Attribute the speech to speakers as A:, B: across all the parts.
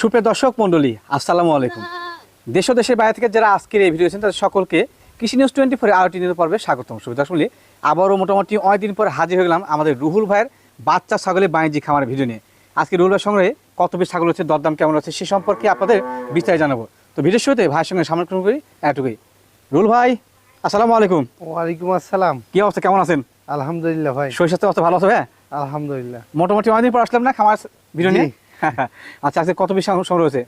A: সুপ্রিয় দর্শক মণ্ডলী আসসালামু আলাইকুম। দেশ ও দেশের বাইরে থেকে যারা আজকের এই ভিডিও তাদের সকলকে কৃষি news twenty four RT news পর্বে স্বাগতম। সুবিধা শুনলে আবারও মোটামুটি অনেক দিন পর হাজির হয়ে গেলাম আমাদের রুহুল ভাইয়ের বাচ্চা ছাগলের বাণিজ্যিক খামারের ভিডিও নিয়ে। আজকে রুহুল ভাইয়ের সঙ্গে কত পিস ছাগল হচ্ছে দরদাম কেমন আছে সে সম্পর্কে আপনাদের বিস্তারিত জানাব। তো ভিডিওর শুরুতে ভাইয়ের সঙ্গে সামনে করি এটুকুই রুহুল ভাই আসসালামু আলাইকুম।
B: ওয়ালাইকুম আসসালাম।
A: কি অবস্থা কেমন আছেন?
B: আলহামদুলিল্লাহ ভাই।
A: শরীর স্বাস্থ্য অবস্থা ভালো আছে ভাই?
B: আলহামদুলিল্লাহ।
A: মোটামুটি অনেকদিন পর আসলাম না খামার ভিডিও নিয়ে। আচ্ছা আজকে কত পিস সংগ্রহ হয়েছে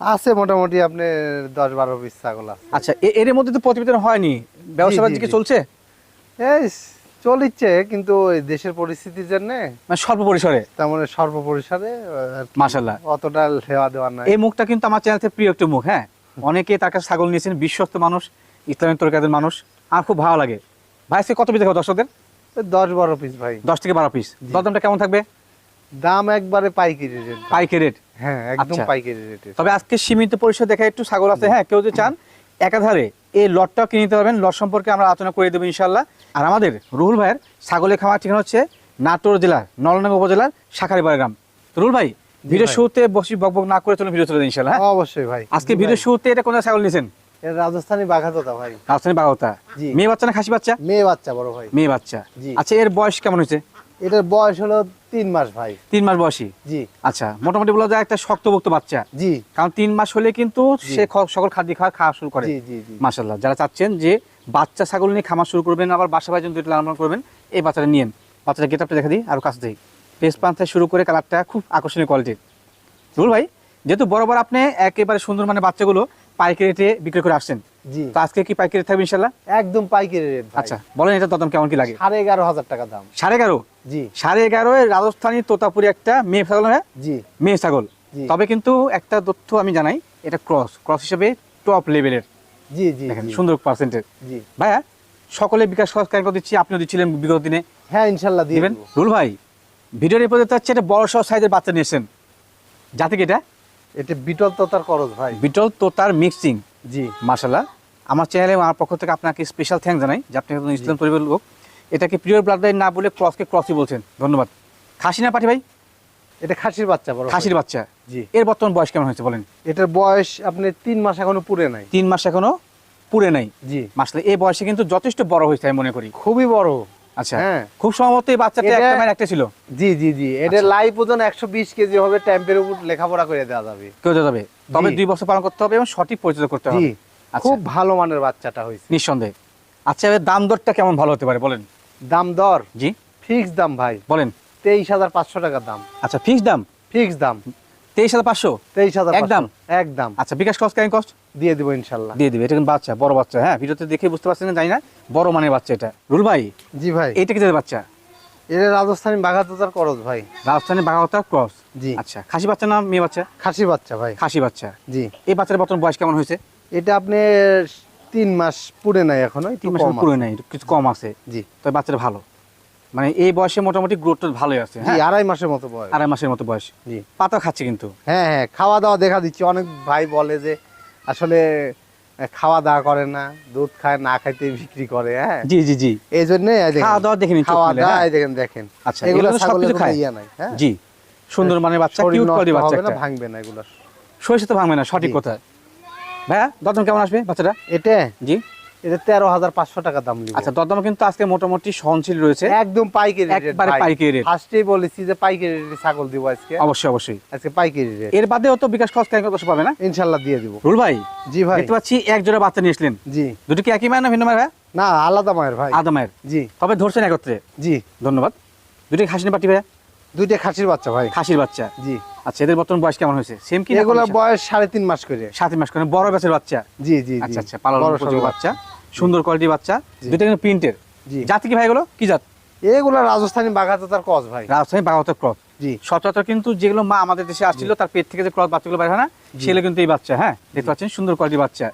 B: আছে মোটামুটি আপনি দশ বারো পিস ছাগল আছে।
A: আচ্ছা এর মধ্যে তো প্রতিবেদন হয়নি। ব্যবসা বাণিজ্য কি চলছে?
B: এই চলিচ্ছে কিন্তু দেশের পরিস্থিতির জন্য
A: মানে স্বল্প পরিসরে?
B: তেমন সর্ব পরিসরে আর কি
A: মাশাল্লাহ।
B: অতটা লেওয়া দেওয়া নাই।
A: এই মুখটা কিন্তু আমার চ্যানেল থেকে প্রিয় একটা মুখ হ্যাঁ? অনেকে তার কাছে ছাগল নিয়েছেন বিশ্বস্ত মানুষ ইসলামের তরিকাদের মানুষ। আমার খুব ভালো লাগে। ভাই আজকে কত পিস দেখো দর্শকদের?
B: দশ বারো পিস ভাই।
A: দশ থেকে বারো পিস। দরদামটা কেমন থাকবে?
B: দাম একবারে পাইকারি রেট
A: পাইকে রেট
B: হ্যাঁ একদম
A: আচ্ছা।
B: পাইকারি রেটে
A: তবে আজকে সীমিত পরিসর দেখা একটু ছাগল আছে। হ্যাঁ কেউ যদি চান একাধারে এই লটটাও কিনে নিতে পারবেন। লট সম্পর্কে আমরা আলোচনা করে দেবো ইনশাল্লাহ আর আমাদের রুহুল ভাইয়ের ছাগলের খামার ঠিকানা হচ্ছে নাটোর জেলার নলনাঙ্গা উপজেলার শাখারিপাড়া গ্রাম। রুহুল ভাই ভিডিও। শুরুতে বসি বকবক না করে চলুন ভিডিও চলে ইনশাল্লাহ হ্যাঁ?
B: অবশ্যই ভাই
A: আজকে ভিডিও শুরুতে এটা কোন ছাগল নিয়েছেন
B: রাজস্থানি বাঘাতোতা ভাই।
A: বাগাওতা
B: জি।
A: মেয়ে বাচ্চা না খাসি বাচ্চা?
B: মেয়ে বাচ্চা বড় ভাই।
A: মেয়ে বাচ্চা। আচ্ছা এর বয়স কেমন হয়েছে?
B: এটার বয়স হলো তিন মাস ভাই।
A: তিন মাস বয়সী?
B: জি।
A: আচ্ছা মোটামুটি বলা যায় একটা শক্তভুক্ত বাচ্চা।
B: জি।
A: কারণ তিন মাস হলে কিন্তু সে সকল খাদ্য খাওয়া খাওয়া শুরু করে।
B: জি
A: মাসাল্লাহ যারা চাচ্ছেন যে বাচ্চা ছাগল নিয়ে খামার শুরু করবেন আবার বাসা বাড়ি জন্য লালন করবেন এই বাচ্চাটা নিয়েন। বাচ্চাটা গেটআপটা দেখা দিই আর কাছে দিই পেস পান থেকে শুরু করে কালারটা খুব আকর্ষণীয় কোয়ালিটির রুল ভাই যেহেতু বরাবর আপনি একেবারে সুন্দর মানে বাচ্চাগুলো পাইকারি রেটে বিক্রি করে আসছেন?
B: জি।
A: তো আজকে কি পাইকারি থাকবে ইনশাল্লাহ
B: একদম পাইকারি রেট
A: আচ্ছা বলেন এটা দাম কেমন কি লাগে?
B: সাড়ে এগারো হাজার টাকা দাম।
A: সাড়ে এগারো?
B: জি।
A: সাড়ে এগারো রাজস্থানী তোতাপুরি একটা মেয়ে ছাগল হ্যাঁ?
B: জি।
A: মেয়ে ছাগল। তবে কিন্তু একটা তথ্য আমি জানাই এটা ক্রস ক্রস হিসেবে টপ লেভেলের।
B: জি জি
A: দেখেন সুন্দর পার্সেন্টেজ
B: জি।
A: ভাইয়া সকলে বিকাশ সহকারী দিচ্ছি আপনিও দিচ্ছিলেন বিগত দিনে।
B: হ্যাঁ ইনশাল্লাহ
A: দিবেন?
B: দেবো।
A: রুল ভাই ভিডিওর এরপরে তো হচ্ছে একটা বড় সহ সাইজের বাচ্চা নিয়েছেন। যাতে কি এটা?
B: এটা বিটল তোতার করজ ভাই।
A: বিটল তোতার মিক্সিং
B: জি।
A: মার্শাল্লাহ আমার চ্যানেলে আমার পক্ষ থেকে আপনাকে স্পেশাল থ্যাঙ্ক জানাই যে আপনি একজন ইসলাম পরিবার লোক। এটাকে পিওর ব্লাড লাইন না বলে ক্রসকে ক্রসই বলছেন। ধন্যবাদ। খাসি না পাঠি ভাই?
B: এটা খাসির বাচ্চা বড়
A: খাসির বাচ্চা।
B: জি।
A: এর বর্তমান বয়স কেমন হয়েছে বলেন?
B: এটার বয়স আপনি তিন মাস এখনও পুরে নাই।
A: তিন মাস এখনও পুরে নাই।
B: জি।
A: মাসলে এই বয়সে কিন্তু যথেষ্ট বড় হয়েছে আমি মনে করি।
B: খুবই বড়।
A: আচ্ছা
B: হ্যাঁ।
A: খুব সম্ভবত এই বাচ্চাটা একটা মায়ের একটা ছিল।
B: জি জি জি। এটা
A: আচ্ছা।
B: লাইভ ওজন একশো বিশ কেজি হবে ট্যাম্পের উপর লেখাপড়া করে দেওয়া যাবে।
A: কেউ যেতে হবে তবে দুই বছর পালন করতে হবে এবং সঠিক পরিচর্যা করতে হবে। আচ্ছা।
B: খুব ভালো মানের বাচ্চাটা হয়েছে।
A: নিঃসন্দেহে। আচ্ছা এবার দাম দরটা কেমন ভালো হতে পারে বলেন?
B: দাম দর?
A: জি।
B: ফিক্স দাম ভাই।
A: বলেন।
B: তেইশ হাজার পাঁচশো টাকা দাম।
A: আচ্ছা ফিক্স দাম?
B: ফিক্স দাম।
A: তেইশ হাজার পাঁচশো?
B: তেইশ হাজার
A: একদম?
B: একদম।
A: আচ্ছা বিকাশ কস্ট ক্যারিং কস্ট
B: দিয়ে দেবো ইনশাল্লাহ।
A: দিয়ে দিবে এটা কিন্তু বাচ্চা বড় বাচ্চা হ্যাঁ? ভিডিওতে দেখে বুঝতে পারছেন না, জানি না বড় মানের বাচ্চা এটা। রুল ভাই?
B: জি ভাই।
A: এইটা কি বাচ্চা?
B: এটা রাজস্থানী করজ ভাই।
A: রাজস্থানী ক্রস
B: জি।
A: আচ্ছা খাসি বাচ্চা না মেয়ে বাচ্চা?
B: খাসি বাচ্চা ভাই।
A: খাসি বাচ্চা।
B: জি।
A: এই বাচ্চার বর্তমান বয়স কেমন হয়েছে?
B: এটা আপনি তিন মাস পুরে নাই এখনও একটু
A: তিন মাস
B: কম
A: পুরো নাই কিছু কম আছে।
B: জি।
A: তবে বাচ্চাটা ভালো। মানে এই বয়সে মোটামুটি গ্রোথ ভালোই আছে
B: জি
A: হ্যাঁ?
B: আড়াই মাসের মতো বয়স।
A: আড়াই মাসের মতো বয়স।
B: জি।
A: পাতা খাচ্ছে কিন্তু।
B: হ্যাঁ হ্যাঁ খাওয়া দাওয়া দেখা দিচ্ছি। অনেক ভাই বলে যে আসলে খাওয়া দাওয়া করে না দুধ খায় না খাইতে বিক্রি করে হ্যাঁ?
A: জি জি জি।
B: এই জন্য
A: খাওয়া দাওয়া দেখে নিন চোখ
B: খাওয়া দাওয়া
A: হ্যাঁ।
B: দেখেন দেখেন।
A: আচ্ছা,
B: এগুলো
A: সবকিছু খায়?
B: ইয়া নাই হ্যাঁ?
A: জি সুন্দর মানে বাচ্চা কিউট
B: নষ্ট
A: কোয়ালিটি বাচ্চা একটা।
B: ভাঙবে না এগুলো।
A: সরিষা তো ভাঙবে না সঠিক কথা। ভাইয়া দরদাম কেমন আসবে বাচ্চাটা?
B: এটা?
A: জি।
B: এটা তেরো হাজার পাঁচশো টাকা দাম
A: আচ্ছা দরদাম কিন্তু আজকে মোটামুটি সহনশীল রয়েছে।
B: একদম পাইকারি
A: একবারে পাইকারি রেট
B: ফার্স্টেই বলেছি যে পাইকারি রেটে ছাগল দিব আজকে।
A: অবশ্যই অবশ্যই।
B: আজকে পাইকারি রেট
A: এর বাদেও তো বিকাশ খরচ কেন কত পাবে না?
B: ইনশাল্লাহ দিয়ে দিব।
A: রুল ভাই
B: জি ভাই।
A: দেখতে পাচ্ছি এক জোড়া বাচ্চা
B: জি।
A: দুটো কি একই মায়ের না ভিন্ন মায়ের ভাইয়া?
B: না আলাদা মায়ের ভাই।
A: আদা মায়ের।
B: জি।
A: তবে ধরছেন একত্রে।
B: জি।
A: ধন্যবাদ। দুটি খাসি পাটি ভাইয়া?
B: দুইটা খাসির বাচ্চা ভাই।
A: খাসির বাচ্চা।
B: জি।
A: আচ্ছা এদের বর্তমান বয়স কেমন হয়েছে? সেম কি
B: এগুলা বয়স সাড়ে তিন মাস করে।
A: সাত মাস করে বড় ব্যাচের বাচ্চা?
B: জি জি
A: আচ্ছা আচ্ছা উপযোগী বাচ্চা সুন্দর কোয়ালিটির বাচ্চা। দুটো কিন্তু প্রিন্টের জাতি কি ভাই এগুলো? কি জাত?
B: এগুলা রাজস্থানী বাঘাতে তার কস ভাই।
A: রাজশাহী বাগাওয়াতের ক্রস।
B: জি।
A: সচরাচর কিন্তু যেগুলো মা আমাদের দেশে আসছিল তার পেট থেকে যে ক্রস বাচ্চাগুলো বাইরে হয় না সেগুলো কিন্তু এই বাচ্চা হ্যাঁ? দেখতে পাচ্ছেন সুন্দর কোয়ালিটির বাচ্চা।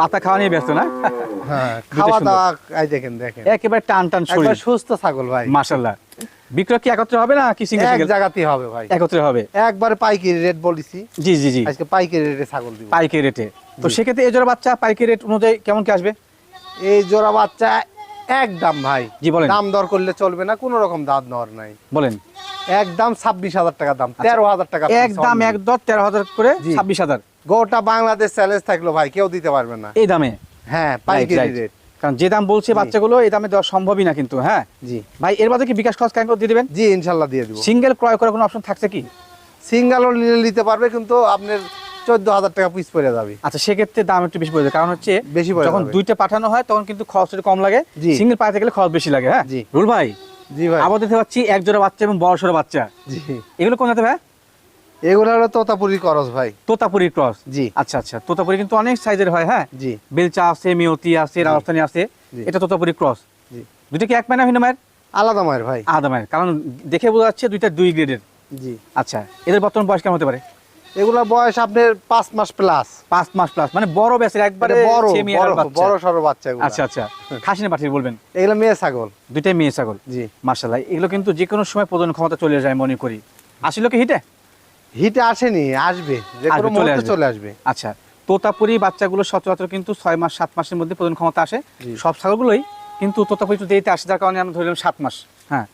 A: পাতা খাওয়া নিয়ে ব্যস্ত না?
B: হ্যাঁ খাওয়া দাওয়া দেখেন দেখেন।
A: একেবারে টান টান শরীর।
B: সুস্থ ছাগল ভাই।
A: মাশাল্লাহ বিক্রয় কি একত্রে হবে না কি সিঙ্গেল
B: এক
A: সিঙ্গেল
B: জায়গাতেই হবে ভাই।
A: একত্রে হবে।
B: একবারে পাইকারি রেট বলেছি।
A: জি জি জি।
B: আজকে পাইকারি রেটে ছাগল দিব।
A: পাইকারি রেটে তো
B: জি।
A: সেক্ষেত্রে এই জোড়া বাচ্চা পাইকারি রেট অনুযায়ী কেমন কি আসবে?
B: এই জোড়া বাচ্চা এক দাম ভাই।
A: জি বলেন।
B: দাম দর করলে চলবে না কোনো রকম দাম দর নাই।
A: বলেন।
B: একদম ছাব্বিশ হাজার টাকা দাম তেরো হাজার টাকা piece
A: একদম এক দর তেরো হাজার করে। ছাব্বিশ হাজার।
B: গোটা বাংলাদেশ চ্যালেঞ্জ থাকল ভাই কেউ দিতে পারবে না।
A: এই দামে?
B: হ্যাঁ পাইকারি রেট
A: কারণ যে দাম বলছে বাচ্চাগুলো এই দামে দেওয়া সম্ভবই না কিন্তু হ্যাঁ?
B: জি।
A: ভাই এর বাদে কি বিকাশ খরচ কেন দিয়ে দিবেন?
B: জি ইনশাল্লাহ দিয়ে দিব।
A: সিঙ্গেল ক্রয় করার কোনো অপশন থাকছে কি?
B: সিঙ্গালও নিতে পারবে কিন্তু আপনার চোদ্দ হাজার টাকা পিস পড়ে যাবে।
A: আচ্ছা সেক্ষেত্রে দাম একটু বেশি পড়ে কারণ হচ্ছে
B: বেশি পড়ে
A: যখন। দুইটা পাঠানো হয় তখন কিন্তু খরচ একটু কম লাগে। সিঙ্গেল পাঠাতে গেলে খরচ বেশি লাগে হ্যাঁ?
B: জি।
A: রুল ভাই
B: জি ভাই।
A: আবার দেখতে পাচ্ছি এক জোড়া বাচ্চা এবং বড় সড়ো বাচ্চা।
B: জি।
A: এগুলো কোন জাতে ভাই?
B: এগুলো হলো তোতাপুরি করস ভাই।
A: তোতাপুরি ক্রস?
B: জি।
A: আচ্ছা আচ্ছা। তোতাপুরি কিন্তু অনেক সাইজের হয় হ্যাঁ?
B: জি।
A: বেলচা আছে মিয়তি আছে রাজস্থানি আছে এটা তোতাপুরি ক্রস?
B: জি।
A: দুটো কি এক মায়ের ভিন্ন মায়ের
B: আলাদা মায়ের ভাই।
A: আলাদা মায়ের কারণ দেখে বোঝা যাচ্ছে দুইটা দুই গ্রেডের।
B: জি।
A: আচ্ছা এদের বর্তমান বয়স কেমন হতে পারে?
B: এগুলা বয়স আপনার পাঁচ মাস প্লাস
A: পাঁচ মাস প্লাস মানে বড় ব্যাসের একবারে
B: বড় বড়
A: adult বাচ্চা।
B: বড় সড়ো বাচ্চা
A: আচ্ছা আচ্ছা। খাসি পাঠিয়ে বলবেন?
B: এগুলো মেয়ে ছাগল।
A: দুইটাই মেয়ে ছাগল।
B: জি।
A: মার্শাল্লাহ এগুলো কিন্তু যে কোনো সময় প্রজনন ক্ষমতা চলে যায় মনে করি। আসলে কি হিটে?
B: হিটে আসেনি আসবে। যে কোনো
A: চলে
B: মুহূর্তে
A: আসবে।
B: চলে আসবে।
A: আচ্ছা তোতাপুরি বাচ্চাগুলো সচরাচর কিন্তু ছয় মাস সাত মাসের মধ্যে প্রজনন ক্ষমতা আসে। সব ছাগলগুলোই কিন্তু তোতাপুরি একটু দেরিতে আসে যার কারণে আমরা ধরলাম সাত মাস। হ্যাঁ।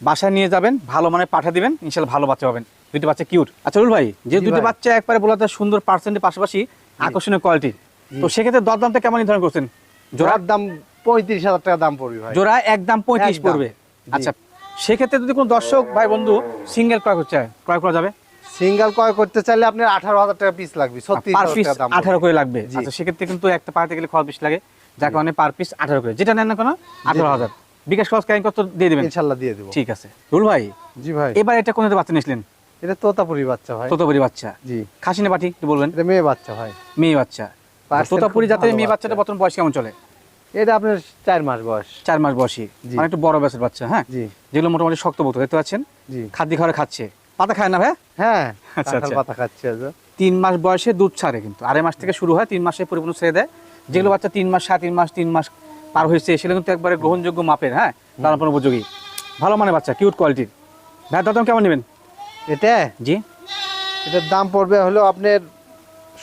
A: বাসায় নিয়ে যাবেন ভালো মানে পাঠা দিবেন ইনশাল্লাহ ভালো বাচ্চা পাবেন। দুইটি বাচ্চা কিউট আচ্ছা রুল ভাই যে দুটি বাচ্চা একবারে বলা যায় সুন্দর পার্সেন্টের পাশাপাশি আকর্ষণীয় কোয়ালিটির তো সেক্ষেত্রে দরদামটা কেমন নির্ধারণ করছেন? জোড়া?
B: জোড়ার দাম পঁয়ত্রিশ হাজার টাকা দাম পড়বে
A: জোড়া একদম পঁয়ত্রিশ পড়বে। আচ্ছা সেক্ষেত্রে যদি কোনো দর্শক ভাই বন্ধু সিঙ্গেল ক্রয় করতে ক্রয় করা যাবে?
B: সিঙ্গেল ক্রয় করতে চাইলে আপনার আঠারো হাজার টাকা পিস লাগবে দাম
A: আঠারো করে লাগবে। আচ্ছা সেক্ষেত্রে কিন্তু একটা পাঠাতে গেলে খরচ বেশি লাগে যার কারণে পার পিস আঠারো করে। যেটা নেন না কেন? আঠারো হাজার। বিকাশ খরচ কেন কত দিয়ে দেবেন।
B: ইনশাল্লাহ দিয়ে দেবো।
A: ঠিক আছে। রুল ভাই
B: জি ভাই।
A: এবার এটা কোন বাচ্চা নিয়েছিলেন
B: এটা তোতাপুরি বাচ্চা ভাই।
A: তোতাপুরি বাচ্চা।
B: জি।
A: খাসি না পাঠি একটু বলবেন।
B: এটা মেয়ে বাচ্চা ভাই।
A: মেয়ে বাচ্চা। তোতাপুরি জাতের মেয়ে বাচ্চাটা বর্তমান বয়স কেমন চলে?
B: এটা আপনার চার মাস বয়স।
A: চার মাস বয়সী।
B: জি।
A: মানে একটু বড় বয়সের বাচ্চা হ্যাঁ?
B: জি।
A: যেগুলো মোটামুটি শক্ত বোধ দেখতে পাচ্ছেন?
B: জি।
A: খাদ্য ঘরে খাচ্ছে। পাতা খায় না ভাই
B: হ্যাঁ
A: আচ্ছা, আচ্ছা।
B: পাতা খাচ্ছে
A: তিন মাস বয়সে দুধ ছাড়ে কিন্তু। আড়াই মাস থেকে শুরু হয় তিন মাসে পরিপূর্ণ ছেড়ে দেয়। যেগুলো বাচ্চা তিন মাস সাড়ে তিন মাস তিন মাস পার হয়েছে সেগুলো কিন্তু একবারে গ্রহণযোগ্য মাপের হ্যাঁ? লালন উপযোগী। ভালো মানে বাচ্চা কিউট কোয়ালিটির। ভাই দাম কেমন নেবেন?
B: এটা?
A: জি।
B: এটার দাম পড়বে হলো আপনার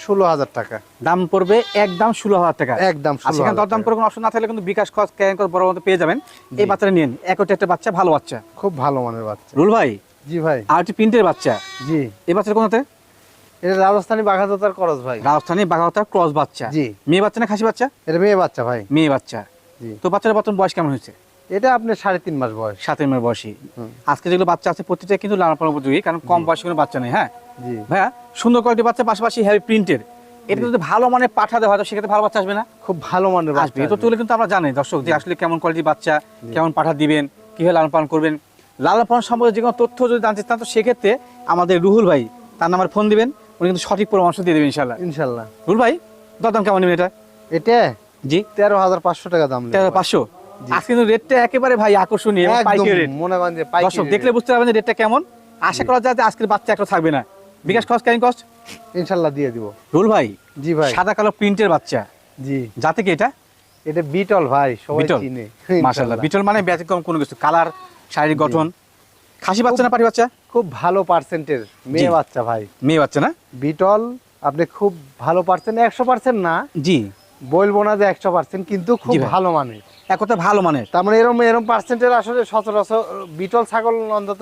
B: ষোলো হাজার টাকা।
A: দাম পড়বে একদম ষোলো হাজার টাকা।
B: একদম
A: সেখানে দরদাম করে কোনো অপশন না থাকলে কিন্তু বিকাশ খরচ ক্যান বড় মতো পেয়ে যাবেন। এই বাচ্চাটা নিন। একটা বাচ্চা ভালো বাচ্চা।
B: খুব ভালো মানের বাচ্চা।
A: রুল ভাই
B: জি ভাই।
A: আর একটি প্রিন্টের বাচ্চা।
B: জি।
A: এই বাচ্চাটা কোনোতে
B: এটা রাজস্থানী করস ভাই।
A: রাজস্থানী ক্রস বাচ্চা।
B: জি।
A: মেয়ে বাচ্চা না খাসি বাচ্চা?
B: এটা মেয়ে বাচ্চা ভাই।
A: মেয়ে বাচ্চা।
B: জি।
A: তো বাচ্চার বর্তমান বয়স কেমন হয়েছে?
B: এটা আপনার সাড়ে তিন মাস বয়স।
A: বয়সী।
B: হুম।
A: আজকে যেগুলো বাচ্চা আছে প্রত্যেকটা কিন্তু লালন পালন উপযোগী কারণ কম বয়সী কোনো বাচ্চা নেই হ্যাঁ?
B: জি।
A: ভাইয়া সুন্দর কোয়ালিটির বাচ্চা পাশাপাশি হেভি প্রিন্টের এটা যদি ভালো মানে পাঠা দেওয়া হয় তো সেক্ষেত্রে ভালো বাচ্চা আসবে না?
B: খুব ভালো মানের
A: আসবে। তো তুলে কিন্তু আমরা জানি। দর্শক যে আসলে কেমন কোয়ালিটির বাচ্চা কেমন পাঠা দিবেন কীভাবে লালন পালন করবেন লালন পালন সম্পর্কে যে কোনো তথ্য যদি জানতে চান তো সেক্ষেত্রে আমাদের রুহুল ভাই তার নাম্বার ফোন দিবেন উনি কিন্তু সঠিক পরামর্শ দিয়ে দেবেন ইনশাল্লাহ
B: ইনশাল্লাহ
A: রুহুল ভাই দরদাম কেমন নেবেন এটা?
B: এটা?
A: জি।
B: তেরো হাজার পাঁচশো টাকা দাম
A: তেরো। পাঁচশো? আজকে কিন্তু রেটটা একেবারে ভাই আকর্ষণীয় পাইকারি রেট
B: মনে করেন যে
A: দর্শক দেখলে বুঝতে পারবেন যে রেটটা কেমন। আশা করা যায় যে আজকের বাচ্চা একটা থাকবে না। বিকাশ কস্ট ক্যারিং কস্ট
B: ইনশাল্লাহ দিয়ে দিব।
A: রুল ভাই
B: জি ভাই।
A: সাদা কালো প্রিন্টের বাচ্চা।
B: জি।
A: যাতে কি এটা?
B: এটা বিটল ভাই সবাই
A: বিটল
B: চিনে।
A: মাশাআল্লাহ বিটল মানে ব্যতিক্রম কোনো কিছু। কালার শারীরিক গঠন। খাসি বাচ্চা না পাটি বাচ্চা?
B: খুব ভালো পার্সেন্টের মেয়ে বাচ্চা ভাই।
A: মেয়ে বাচ্চা না?
B: বিটল আপনি খুব ভালো পার্সেন্ট একশো পার্সেন্ট না।
A: জি।
B: বলব না যে একশো পার্সেন্ট কিন্তু খুব ভালো মানের।
A: এক কথা ভালো মানের।
B: তার মানে এরম এরম পার্সেন্টের আসলে সচরাচর বিটল ছাগল অন্তত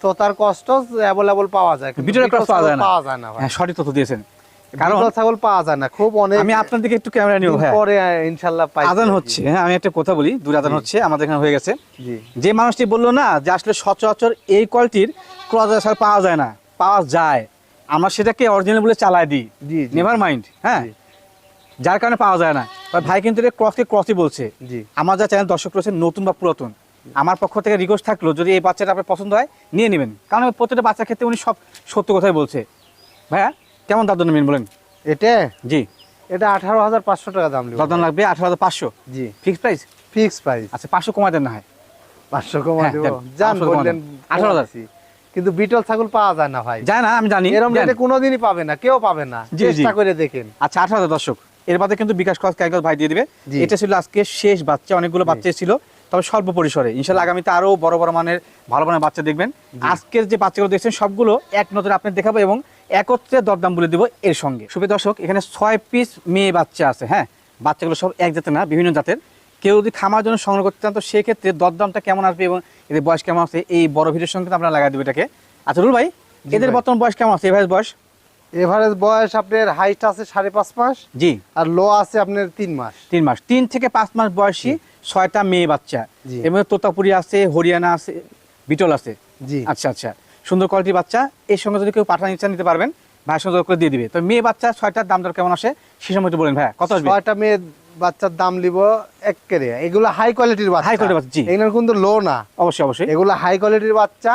B: তো তার কষ্ট অ্যাভেলেবল পাওয়া যায়। বিটল
A: পাওয়া যায় না।
B: পাওয়া যায় না
A: হ্যাঁ সঠিক তথ্য দিয়েছেন। কারণ
B: ছাগল পাওয়া যায় না খুব অনেক
A: আমি আপনার দিকে একটু ক্যামেরা নিব
B: দিন পরে আহ, পাই
A: আজান হচ্ছে হ্যাঁ আমি একটা কথা বলি দূর আজান হচ্ছে আমাদের এখানে হয়ে গেছে। যে মানুষটি বলল না যে আসলে সচরাচর এই কোয়ালিটির ক্রস পাওয়া যায় না পাওয়া যায়। আমরা সেটাকে অরিজিনাল বলে চালায় দিই। নেভার মাইন্ড হ্যাঁ? যার কারণে পাওয়া যায় না। ভাই কিন্তু এটা ক্রসকে ক্রসই বলছে। আমার যা চ্যানেল দর্শক রয়েছে নতুন বা পুরাতন আমার পক্ষ থেকে রিকোয়েস্ট থাকল যদি এই বাচ্চাটা আপনার পছন্দ হয় নিয়ে নেবেন। কারণ প্রত্যেকটা বাচ্চার ক্ষেত্রে উনি সব সত্য কথাই বলছে। ভাইয়া? কেমন দাদন নেবেন বলেন?
B: এটা?
A: জি।
B: এটা আঠারো হাজার পাঁচশো টাকা দাম
A: দাদন লাগবে আঠারো হাজার পাঁচশো?
B: জি।
A: ফিক্স প্রাইস
B: ফিক্স প্রাইস
A: আচ্ছা পাঁচশো কমায় দেন না হয়।
B: পাঁচশো
A: হ্যাঁ,
B: দেবো।
A: দেন।
B: জান
A: 500 কমা
B: বললেন
A: দেন। 18,000
B: কিন্তু বিটল ছাগল পাওয়া যায় না ভাই।
A: যায় না আমি জানি। জানি।
B: রেটে কোনোদিনই পাবে না কেউ পাবে না। চেষ্টা করে দেখেন।
A: আচ্ছা আঠারো হাজার দর্শক এর বাদে কিন্তু বিকাশ খরচ কাগজ ভাই দিয়ে দিবে। এটা ছিল আজকে শেষ বাচ্চা অনেকগুলো বাচ্চা ছিল। তবে স্বল্প পরিসরে। ইনশাল্লাহ আগামীতে আরও বড় বড় মানের ভালো মানের বাচ্চা দেখবেন। আজকের যে বাচ্চাগুলো দেখছেন সবগুলো এক নজরে আপনি দেখাবো এবং একত্রে দরদাম বলে দিব এর সঙ্গে। শুভ দর্শক এখানে ছয় পিস মেয়ে বাচ্চা আছে হ্যাঁ? বাচ্চাগুলো সব এক জাতের না বিভিন্ন জাতের। কেউ যদি খামার জন্য সংগ্রহ করতে চান তো সেক্ষেত্রে দরদামটা কেমন আসবে এবং এদের বয়স কেমন আছে এই বড় ভিডিওর সঙ্গে আমরা লাগাই দেবো এটাকে। আচ্ছা রুল ভাই এদের বর্তমান বয়স কেমন আছে? এভারেজ বয়স?
B: এভারেজ বয়স আপনার হাইট আছে সাড়ে পাঁচ মাস
A: জি।
B: আর লো আছে আপনার তিন মাস।
A: তিন মাস। তিন থেকে পাঁচ মাস বয়সী ছয়টা মেয়ে বাচ্চা।
B: জি।
A: এবং তোতাপুরি আছে হরিয়ানা আছে বিটল আছে।
B: জি।
A: আচ্ছা আচ্ছা। সুন্দর কোয়ালিটির বাচ্চা এর সঙ্গে যদি কেউ পাঠান ইচ্ছা নিতে পারবেন ভাই সুন্দর করে দিয়ে দিবে। তো মেয়ে বাচ্চা ছয়টার দাম দর কেমন আসে? সে সময় বলেন ভাই কত আসবে?
B: ছয়টা মেয়ে বাচ্চার দাম লিব এক কেরে এগুলো হাই কোয়ালিটির বাচ্চা।
A: High quality বাচ্চা, জি।
B: কিন্তু লো না।
A: অবশ্যই অবশ্যই।
B: এগুলো হাই কোয়ালিটির বাচ্চা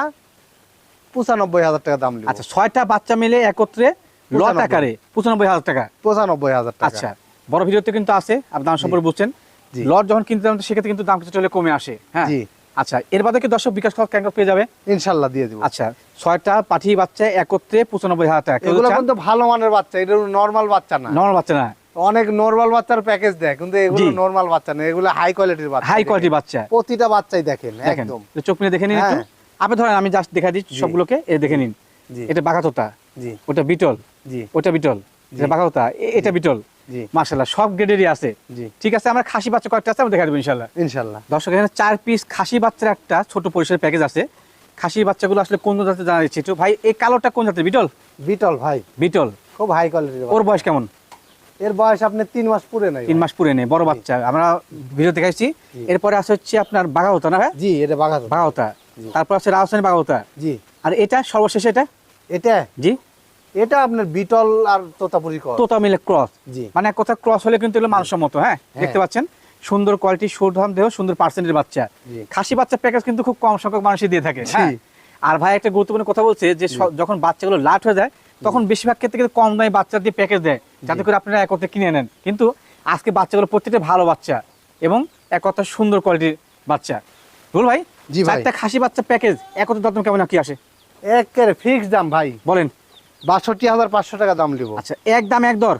B: পঁচানব্বই হাজার টাকা দাম লিব
A: আচ্ছা ছয়টা বাচ্চা মিলে একত্রে লট
B: পঁচানব্বই।
A: আকারে পঁচানব্বই হাজার টাকা।
B: পঁচানব্বই হাজার টাকা।
A: আচ্ছা বড় ভিডিওতে কিন্তু আছে আপনি দাম সম্পর্কে বুঝছেন। লট যখন কিনতে সেক্ষেত্রে কিন্তু দাম কিছু চলে কমে আসে হ্যাঁ। আচ্ছা এর বাদে কি দর্শক বিকাশ কেন পেয়ে যাবে?
B: ইনশাল্লাহ দিয়ে দিব।
A: আচ্ছা ছয়টা পাঠি বাচ্চা একত্রে পঁচানব্বই হাজার টাকা।
B: এগুলো কিন্তু ভালো মানের বাচ্চা এটা নর্মাল বাচ্চা না।
A: নর্মাল বাচ্চা না।
B: অনেক নর্মাল বাচ্চার প্যাকেজ দেয় কিন্তু এগুলো। নর্মাল বাচ্চা না এগুলো হাই কোয়ালিটির বাচ্চা।
A: হাই
B: দেখেন।
A: কোয়ালিটি বাচ্চা।
B: প্রতিটা বাচ্চাই দেখেন একদম।
A: চোখ নিয়ে দেখে নিন
B: হ্যাঁ।
A: আপনি ধরেন আমি জাস্ট দেখা দিচ্ছি সবগুলোকে এ দেখে নিন।
B: জি।
A: এটা বাঘাতোতা
B: জি।
A: ওটা বিটল
B: জি।
A: ওটা বিটল বাঘাতোতা এটা বিটল। মার্শাল্লাহ সব গ্রেডেরই আছে। ঠিক আছে আমরা খাসি বাচ্চা কয়েকটা আছে দেখা দেবো ইনশাল্লাহ
B: ইনশাল্লাহ
A: দর্শক এখানে চার পিস খাসি বাচ্চার একটা ছোট পরিসরের প্যাকেজ আছে। খাসি বাচ্চাগুলো আসলে কোন জাতের জানা যাচ্ছে ভাই এই কালোটা কোন জাতের? বিটল?
B: বিটল ভাই।
A: বিটল।
B: খুব হাই কোয়ালিটির
A: ওর বয়স কেমন?
B: এর বয়স আপনার তিন মাস পুরে নাই
A: তিন মাস পুরে নেই বড় বাচ্চা। আমরা ভিডিও দেখাইছি। এরপরে আছে হচ্ছে আপনার বাঘাওতা না
B: জি এটা
A: তারপর আছে রাজস্থানী বাঘাওতা
B: জি।
A: আর এটা সর্বশেষে এটা?
B: এটা?
A: জি।
B: এটা আপনার বিটল আর তোতাপুরি কর
A: তোতা মিলে ক্রস
B: জি।
A: মানে এক কথা ক্রস হলে কিন্তু এগুলো মানসম্মত হ্যাঁ? দেখতে পাচ্ছেন? সুন্দর কোয়ালিটি সুঠাম দেহ সুন্দর পার্সেন্টের বাচ্চা। খাসি বাচ্চা প্যাকেজ কিন্তু খুব কম সংখ্যক মানুষই দিয়ে থাকে। হ্যাঁ? আর ভাই একটা গুরুত্বপূর্ণ কথা বলছে যে যখন বাচ্চাগুলো লাট হয়ে যায় তখন বেশিরভাগ ক্ষেত্রে কিন্তু কম দামে বাচ্চা দিয়ে প্যাকেজ দেয় যাতে করে আপনারা একত্রে কিনে নেন। কিন্তু আজকে বাচ্চাগুলো প্রত্যেকটা ভালো বাচ্চা এবং এক কথা সুন্দর কোয়ালিটির বাচ্চা। বল ভাই
B: জি ভাই।
A: চারটা খাসি বাচ্চা প্যাকেজ একত্রে দাম কেমন কি আসে?
B: একেবারে ফিক্স দাম ভাই।
A: বলেন।
B: বাষট্টি হাজার পাঁচশো টাকা দাম
A: আচ্ছা এক এক দর?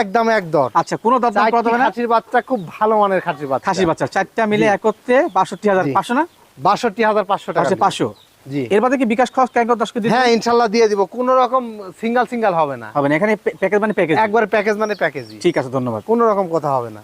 B: একদম এক দর।
A: আচ্ছা কোনো দর দাম করা যাবে না?
B: খাসির বাচ্চা খুব ভালো মানের খাসির বাচ্চা।
A: খাসি বাচ্চা চারটা মিলে একত্রে বাষট্টি হাজার পাঁচশো না?
B: বাষট্টি হাজার পাঁচশো টাকা
A: পাঁচশো?
B: জি।
A: এর বাদে কি বিকাশ খরচ দশ কেজি?
B: হ্যাঁ ইনশাল্লাহ দিয়ে দিব। কোনো রকম সিঙ্গেল সিঙ্গেল হবে না।
A: হবে না এখানে প্যাকেজ মানে প্যাকেজ
B: একবার প্যাকেজ মানে প্যাকেজই
A: ঠিক আছে ধন্যবাদ।
B: কোনো রকম কথা হবে না।